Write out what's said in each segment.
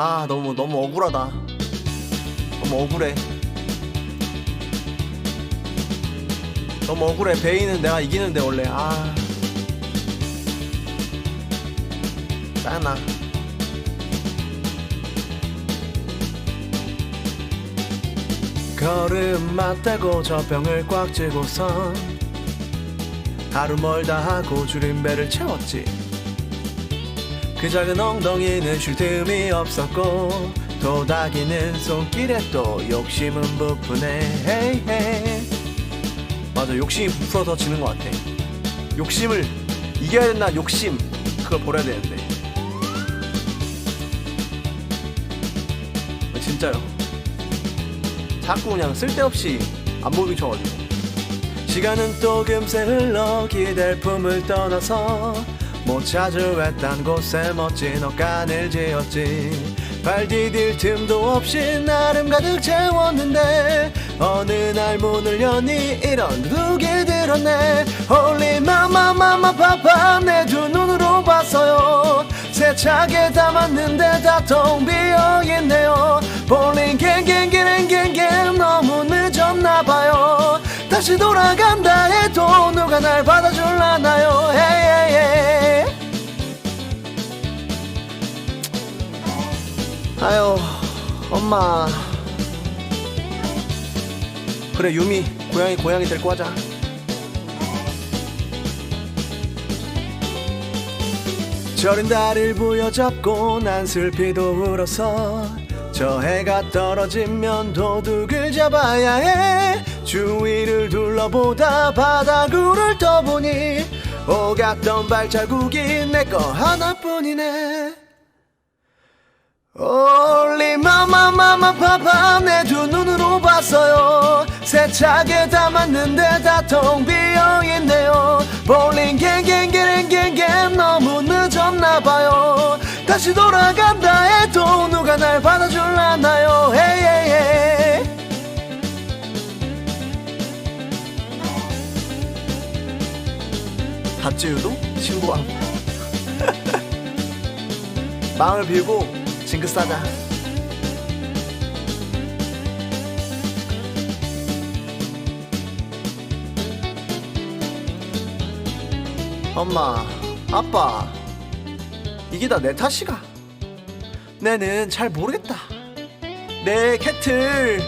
아 너무 너무 억울하다. 너무 억울해. 너무 억울해. 베이는 내가 이기는데 원래. 아. 짜나. 걸음 맞대고 저 병을 꽉 쥐고선 하루 멀다 하고 줄인 배를 채웠지 그 작은 엉덩이는 쉴 틈이 없었고 도닥이는 손길에 또 욕심은 부푸네. 헤이 헤이. 맞아 욕심이 부풀어서 지는 것 같아. 욕심을 이겨야 된다 욕심. 그걸 버려야 되는데. 진짜요? 자꾸 그냥 쓸데없이 안보기 쳐가지고. 시간은 또 금세 흘러 기댈 품을 떠나서 못 찾아왔단 곳에 멋진 옷간을 지었지. 발 디딜 틈도 없이 나름 가득 채웠는데 어느 날 문을 여니 이런 두둑이 들었네. 홀리 마마 마마 파파 내 두 눈으로 봤어요. 세차게 담았는데 다 텅 비어있네요. 볼링 갱갱갱갱갱 너무 늦었나봐요. 다시 돌아간다 해도 누가 날 받아 아유 엄마. 그래 유미 고양이 고양이 데리고 가자. 저린 다리를 부여잡고 난 슬피도 울어서 저 해가 떨어지면 도둑을 잡아야 해. 주위를 둘러보다 바닥을 떠보니 오갔던 발자국이 내 거 하나뿐이네 올리 마마마마 파파 내두 눈으로 봤어요. 세차게 담았는데 다 텅 비어있네요. 볼링 갱갱갱갱갱 너무 늦었나봐요. 다시 돌아간다 해도 누가 날 받아줄라나요. 헤이헤이헤이 닷지유도 신고하고 마음을 비우고 징크 싸자 엄마 아빠 이게 다 내 탓이가? 내는 잘 모르겠다. 내 캐틀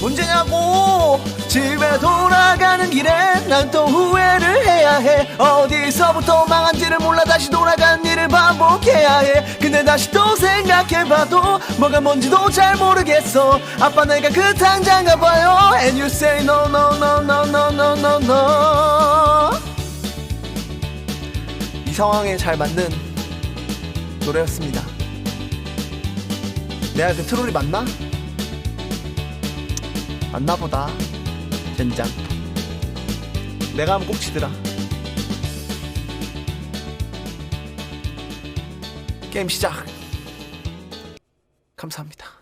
문제냐고 집에 돌아가는 길에 난 또 후회를 해야 해. 어디서부터 망한지를 몰라 다시 돌아간 일을 반복해야 해. 근데 다시 또 생각해봐도 뭐가 뭔지도 잘 모르겠어. 아빠 내가 그 당장 가봐요. And you say no no no no no no no no. 이 상황에 잘 맞는 노래였습니다. 내가 그 트롤이 맞나? 맞나보다 젠장. 내가 하면 꼭 치더라. 게임 시작. 감사합니다